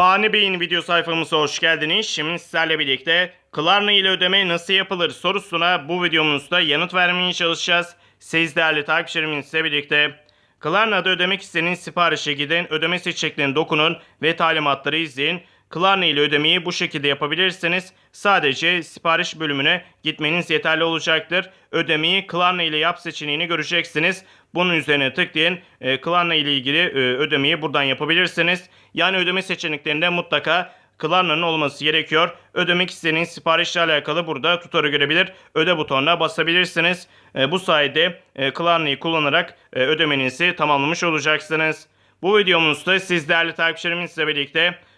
Fani Bey'in video sayfamıza hoş geldiniz. Şimdi sizlerle birlikte Klarna ile ödeme nasıl yapılır sorusuna bu videomuzda yanıt vermeye çalışacağız. Siz değerli takipçilerimizle birlikte Klarna'da ödemek istediğiniz siparişe gidin, ödeme seçeneklerine dokunun ve talimatları izleyin. Klarna ile ödemeyi bu şekilde yapabilirsiniz. Sadece sipariş bölümüne gitmeniz yeterli olacaktır. Ödemeyi Klarna ile yap seçeneğini göreceksiniz. Bunun üzerine tıklayın. E, Klarna ile ilgili e, ödemeyi buradan yapabilirsiniz. Yani ödeme seçeneklerinde mutlaka Klarna'nın olması gerekiyor. Ödemek istediğiniz siparişle alakalı burada tutarı görebilir. Öde butonuna basabilirsiniz. E, bu sayede e, Klarna'yı kullanarak e, ödemenizi tamamlamış olacaksınız. Bu videomuzda siz değerli takipçilerimizle birlikte